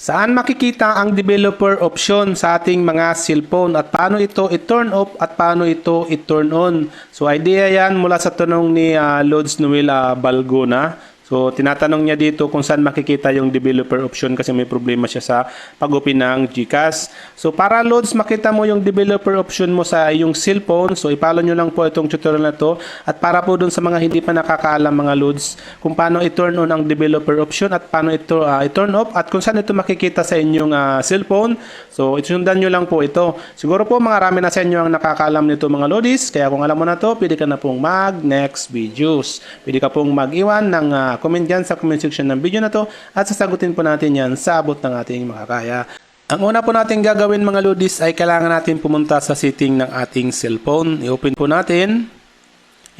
Saan makikita ang developer option sa ating mga cellphone at paano ito i-turn off at paano ito i-turn on? So idea yan mula sa tanong ni ah, Lods Noel ah, Balgona. So tinatanong niya dito kung saan makikita yung developer option kasi may problema siya sa pag-open ng GCash. So para Lods makita mo yung developer option mo sa iyong cellphone, so ipalo nyo lang po itong tutorial na to at para po dun sa mga hindi pa nakakaalam mga Lods kung paano i-turn on ang developer option at paano ito ah, i-turn off at kung saan ito makikita sa inyong ah, cellphone. So isundan nyo lang po ito. Siguro po mga rami na sa inyo ang nakakaalam nito mga Lodis. Kaya kung alam mo na to, pwede ka na pong mag next videos. Pwede ka pong mag-iwan ng ah, comment dyan sa comment section ng video na to at sasagutin po natin yan sa abot ng ating makakaya. Ang una po natin gagawin mga Lodis ay kailangan natin pumunta sa setting ng ating cellphone. I-open po natin.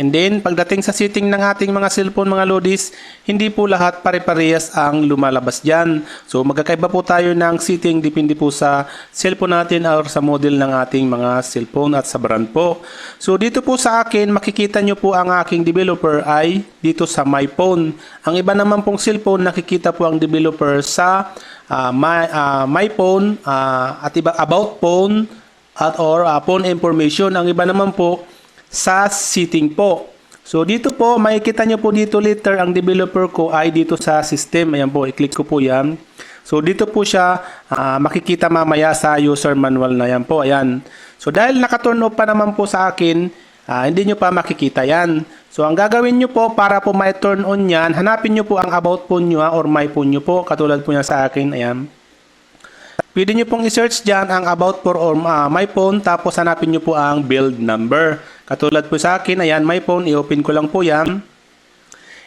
And then, pagdating sa setting ng ating mga cellphone mga lodis, hindi po lahat pare-parehas ang lumalabas dyan. So, magkakaiba po tayo ng setting depende po sa cellphone natin or sa model ng ating mga cellphone at sa brand po. So, dito po sa akin, makikita nyo po ang aking developer ay dito sa My Phone. Ang iba naman pong cellphone, nakikita po ang developer sa ah, my, ah, my Phone ah, at iba About Phone at or ah, phone information. Ang iba naman po sa setting po. So dito po, makikita nyo po dito later ang developer ko ay dito sa system. Ayan po, i-click ko po yan. So dito po siya ah, makikita mamaya sa user manual na yan po. Ayan. So dahil naka-turn off pa naman po sa akin, ah, hindi nyo pa makikita yan. So ang gagawin nyo po para po may turn on yan, hanapin nyo po ang about phone nyo ah, or my phone nyo po. Katulad po yan sa akin. Ayan. Pwede nyo pong i-search dyan ang about for or ah, my phone tapos hanapin nyo po ang build number. Katulad po sa akin, ayan, my phone, i-open ko lang po yan.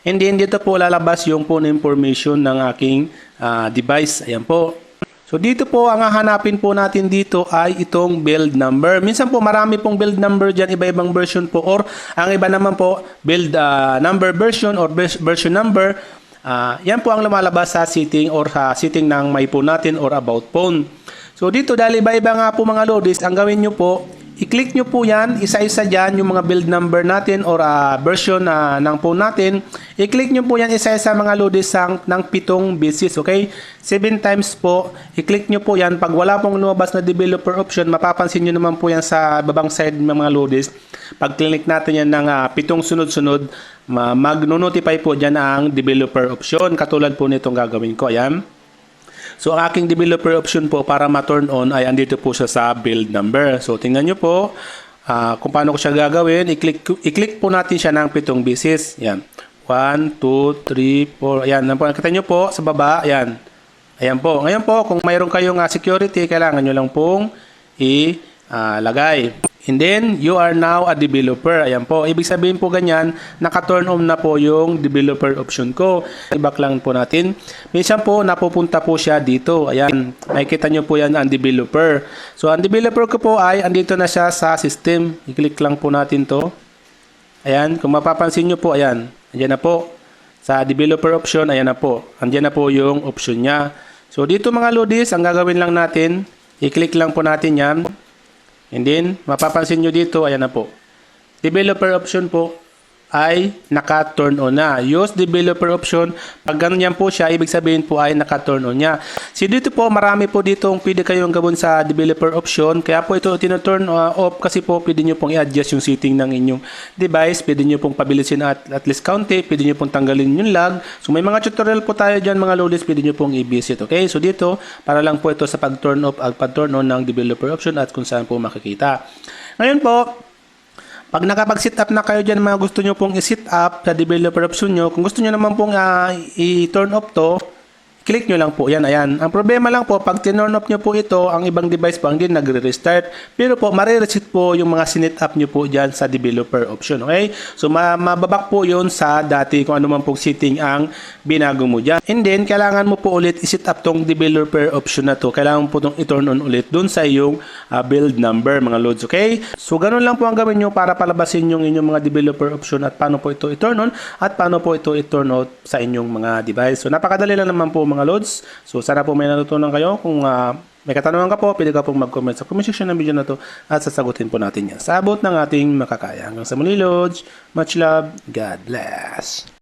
And then dito po lalabas yung phone information ng aking ah, device. Ayan po. So dito po ang hahanapin po natin dito ay itong build number. Minsan po marami pong build number dyan, iba-ibang version po or ang iba naman po build ah, number version or vers- version number. Ah, yan po ang lumalabas sa setting or sa setting ng my phone natin or about phone. So dito dahil iba-iba nga po mga lodis, ang gawin nyo po, i-click nyo po yan, isa-isa dyan yung mga build number natin or ah, version na ng phone natin. I-click nyo po yan isa-isa mga lodis ng, ng pitong beses, okay? 7 times po, i-click nyo po yan. Pag wala pong lumabas na developer option, mapapansin nyo naman po yan sa babang side ng mga lodis. Pag click natin yan ng ah, pitong sunod-sunod, ma- mag-notify po dyan ang developer option. Katulad po nitong gagawin ko. Ayan. So, ang aking developer option po para ma-turn on ay andito po siya sa build number. So, tingnan nyo po ah, kung paano ko siya gagawin. I-click, i-click po natin siya ng pitong beses. Yan. 1, 2, 3, 4. Ayan. Nakita nyo po sa baba. Ayan. Ayan po. Ngayon po, kung mayroon kayong ah, security, kailangan nyo lang pong ilagay. And then, you are now a developer. Ayan po. Ibig sabihin po ganyan, naka-turn on na po yung developer option ko. I-back lang po natin. Minsan po, napupunta po siya dito. Ayan. Makikita nyo po yan ang developer. So, ang developer ko po ay, andito na siya sa system. I-click lang po natin to. Ayan. Kung mapapansin nyo po, ayan. Ayan na po. Sa developer option, ayan na po. Andiyan na po yung option niya. So, dito mga lodis, ang gagawin lang natin, i-click lang po natin yan. And then, mapapansin nyo dito, ayan na po. Developer option po ay naka-turn on na. Use developer option. Pag ganyan po siya, ibig sabihin po ay naka-turn on niya. So dito po, marami po dito ang pwede kayong gawin sa developer option. Kaya po ito tino-turn uh, off kasi po pwede nyo pong i-adjust yung setting ng inyong device. Pwede nyo pong pabilisin at at least county. Pwede nyo pong tanggalin yung lag. So may mga tutorial po tayo dyan mga lowlies. Pwede nyo pong i-visit. Okay? So dito, para lang po ito sa pag-turn off at pag-turn on ng developer option at kung saan po makikita. Ngayon po, pag nakapag-sit up na kayo dyan, mga gusto nyo pong i-sit up sa developer option nyo, kung gusto nyo naman pong ah, i-turn off to, click nyo lang po yan. Ayan. Ang problema lang po, pag tinurn off nyo po ito, ang ibang device po hindi nagre-restart. Pero po, marireset po yung mga sinit up nyo po dyan sa developer option. Okay? So, ma mababak po yun sa dati kung ano man pong setting ang binago mo dyan. And then, kailangan mo po ulit i-set up tong developer option na to. Kailangan po itong i-turn on ulit dun sa iyong ah, build number, mga loads. Okay? So, ganun lang po ang gawin nyo para palabasin yung inyong mga developer option at paano po ito i-turn on at paano po ito i-turn out sa inyong mga device. So, napakadali lang naman po mga loads. So, sana po may natutunan kayo. Kung ah, may katanungan ka po, pwede ka pong mag-comment sa comment section ng video na to at sasagutin po natin yan. Sa abot ng ating makakaya. Hanggang sa muli, loads. Much love. God bless.